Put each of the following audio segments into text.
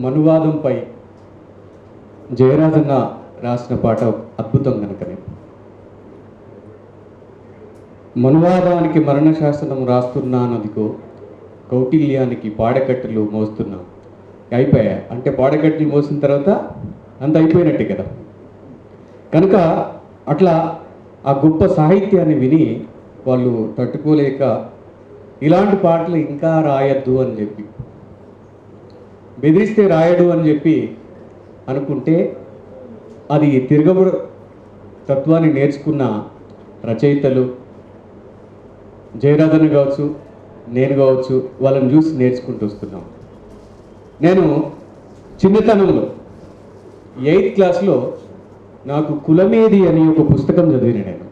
మనువాదంపై జయరాజన్న రాసిన పాట అద్భుతం కనుకనే మనువాదానికి మరణశాసనం రాస్తున్నానదికో కౌటిల్యానికి పాడకట్టెలు మోస్తున్నా. అయిపోయా? అంటే పాడకట్టెలు మోసిన తర్వాత అంత అయిపోయినట్టే కదా. కనుక అట్లా ఆ గొప్ప సాహిత్యాన్ని విని వాళ్ళు తట్టుకోలేక ఇలాంటి పాటలు ఇంకా రాయొద్దు అని చెప్పి బెదిరిస్తే రాయడు అని చెప్పి అనుకుంటే అది తిరగబడు తత్వాన్ని నేర్చుకున్న రచయితలు జయరాధన్ కావచ్చు నేను కావచ్చు వాళ్ళని చూసి నేర్చుకుంటూ వస్తున్నాం. నేను చిన్నతనంలో ఎయిత్ క్లాస్లో నాకు కులమేది అని ఒక పుస్తకం చదివిన నేను.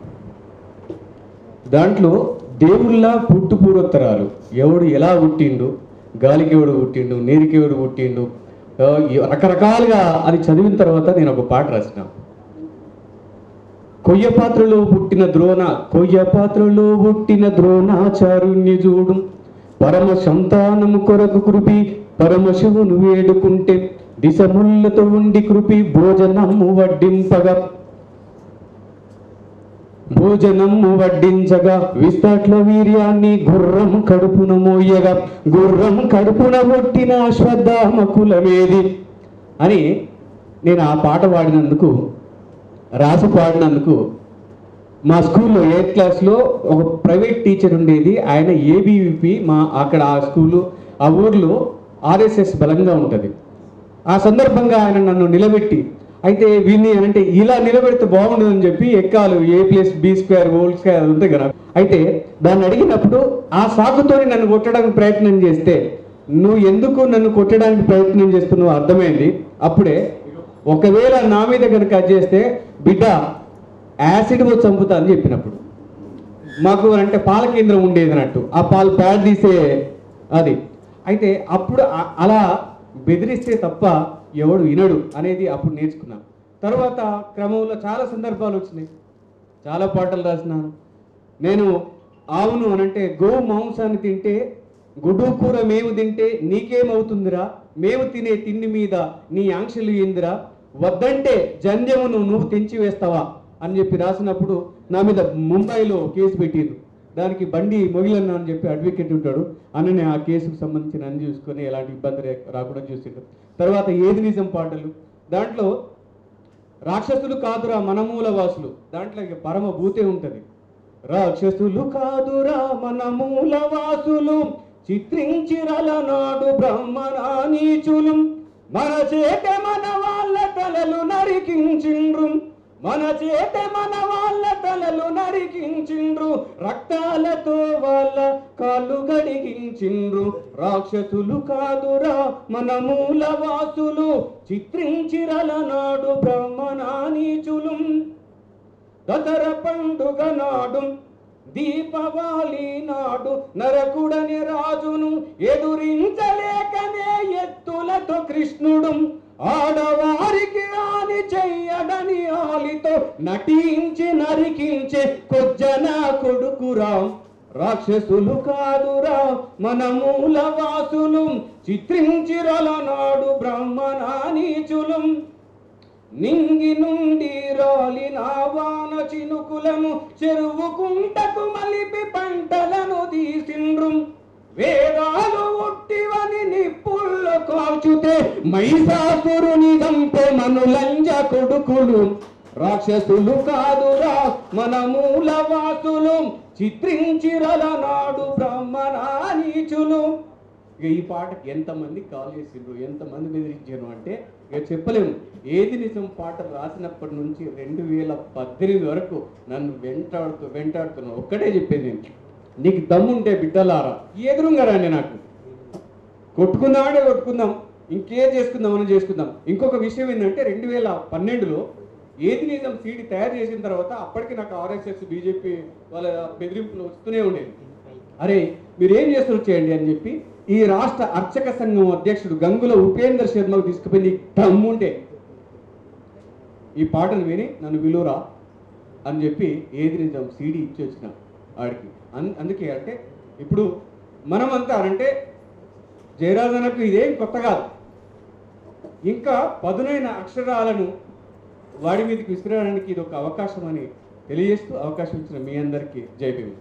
దాంట్లో దేవుళ్ళ పుట్టుపూర్వోత్తరాలు ఎవడు ఎలా పుట్టిండు గాలికి ఎవడు పుట్టిండు నీరుకి ఎవడు పుట్టిండు. రకరకాలుగా అని చదివిన తర్వాత నేను ఒక పాట రాసిన. కొయ్య పాత్రలో పుట్టిన ద్రోణ కొయ్య పాత్రలో పుట్టిన ద్రోణాచారుణ్ణి చూడు. పరమ సంతానము కొరకు కృపి పరమశివును వేడుకుంటే దిశముళ్ళతో ఉండి కృపి భోజనము వడ్డింపగా. భోజనము వడ్డించగా విస్తట్ల వీర్యాన్ని గుర్రం కడుపున మోయగా గుర్రం కడుపున కొట్టిన అశ్వత్థామ కులమేది? అని నేను ఆ పాట పాడినందుకు రాసి పాడినందుకు మా స్కూల్లో ఎయిత్ క్లాస్లో ఒక ప్రైవేట్ టీచర్ ఉండేది. ఆయన ఏబీవీపీ మా అక్కడ ఆ స్కూలు ఆ ఊర్లో ఆర్ఎస్ఎస్ బలంగా ఉంటుంది. ఆ సందర్భంగా ఆయన నన్ను నిలబెట్టి అయితే వీన్ని అంటే ఇలా నిలబెడితే బాగుండదని చెప్పి ఎక్కాలు a plus b square whole square అది కదా. అయితే దాన్ని అడిగినప్పుడు ఆ సాకుతో నన్ను కొట్టడానికి ప్రయత్నం చేస్తే నువ్వు ఎందుకు నన్ను కొట్టడానికి ప్రయత్నం చేస్తున్నావు అర్థమైంది. అప్పుడే ఒకవేళ నా మీద కనుక చేస్తే బిడ్డ యాసిడ్ వచ్చి చంపుతా అని చెప్పినప్పుడు. మాకు అంటే పాల కేంద్రం ఉండేది అన్నట్టు. ఆ పాలు ప్యాడ్ తీసే అది. అయితే అప్పుడు అలా బెదిరిస్తే తప్ప ఎవడు వినడు అనేది అప్పుడు నేర్చుకున్నాం. తర్వాత క్రమంలో చాలా సందర్భాలు వచ్చినాయి. చాలా పాటలు రాసినాను. నేను ఆవును అనంటే గోవు మాంసాన్ని తింటే గుడ్డు కూర మేము తింటే నీకేమవుతుందిరా? మేము తినే తిండి మీద నీ ఆంక్షలు ఏందిరా? వద్దంటే జంధ్యమును నువ్వు తెంచి వేస్తావా? అని చెప్పి రాసినప్పుడు నా మీద ముంబైలో కేసు పెట్టిండ్రు. దానికి బండి మొగిలన్న అని చెప్పి అడ్వకేట్ ఉంటాడు. అన్ననే ఆ కేసుకు సంబంధించిన అన్ని చూసుకొని ఎలాంటి ఇబ్బంది రాకుండా చూసిండు తర్వాత ఏది నిజం పాటలు? దాంట్లో రాక్షసులు కాదురా మనమూల వాసులు. దాంట్లో ఇక పరమ భూతే ఉంటుంది. రాక్షసులు కాదురా మనమూల వాసులు. చిత్రించిరల నాడు బ్రహ్మనా నీచులు మన చేత మన వాళ్ళ తలలు నరికించిండ్రు. మన చేత మన వాళ్ళ తలలు నరికించిండ్రు రక్తాలతో వాళ్ళ కాళ్ళు గడిగించిండ్రు రాక్షసులు కాదురా మన మూలవాసులు చిత్రించిరల నాడు బ్రహ్మనా నీచులు దసర పండుగ నాడు దీపవాలి నాడు నరకుడని రాజును ఎదురించలేకనే ఎత్తులతో కృష్ణుడు. ఆడవారికి ఆని ఆలితో నటించి నరికించే కొజ్జన కొడుకురా రాక్షసులు కాదురా మన మూల వాసులు. చిత్రించిరల నాడు నింగి నుండి రాలిన వాన చినుకులను చెరువు కుంటకు మలిపి పంటలను తీసిండ్రు. వేదాలు ఉట్టివని నిప్పుల్లో కాల్చుతే మైసాసురుని చంపే మనులంజ కొడుకులు. రాక్షసులు కాదురా మన మూల వాసులు. చిత్రించిరల నాడు ఇక ఈ పాటకి ఎంతమంది కాల్ చేసిండ్రు ఎంతమంది బెదిరించారు అంటే ఇక చెప్పలేము. ఏది నిజం పాట రాసినప్పటి నుంచి రెండు వేల పద్దెనిమిది వరకు నన్ను వెంటాడుతూ వెంటాడుతున్నా ఒక్కటే చెప్పేది నేను. నీకు దమ్ముంటే బిడ్డలారా ఎదురుగా రండి నాకు. కొట్టుకుందామంటే కొట్టుకుందాం ఇంకే చేసుకుందామని చేసుకుందాం. ఇంకొక విషయం ఏంటంటే రెండు వేల పన్నెండులో ఏది నిజం సీడీ తయారు చేసిన తర్వాత అప్పటికి నాకు ఆర్ఎస్ఎస్ బీజేపీ వాళ్ళ బెదిరింపులు వస్తూనే ఉండేది అరే మీరు ఏం చేస్తారు చేయండి అని చెప్పి ఈ రాష్ట్ర అర్చక సంఘం అధ్యక్షుడు గంగుల ఉపేంద్ర శర్మకు తీసుకుపోయింది నీకు దమ్ముంటే ఈ పాటను విని నన్ను విలువరా అని చెప్పి ఏది నిజం సీడీ ఇచ్చి వచ్చిన ఆడికి. అన్- అందుకే అంటే ఇప్పుడు మనమంతా అంటే జయరాజనకు ఇదేం కొత్త కాదు. ఇంకా పదునైన అక్షరాలను వాడి మీదకి విసిరడానికి ఇది ఒక అవకాశం అని తెలియజేస్తూ అవకాశం ఇచ్చిన మీ అందరికీ జై భీమ్.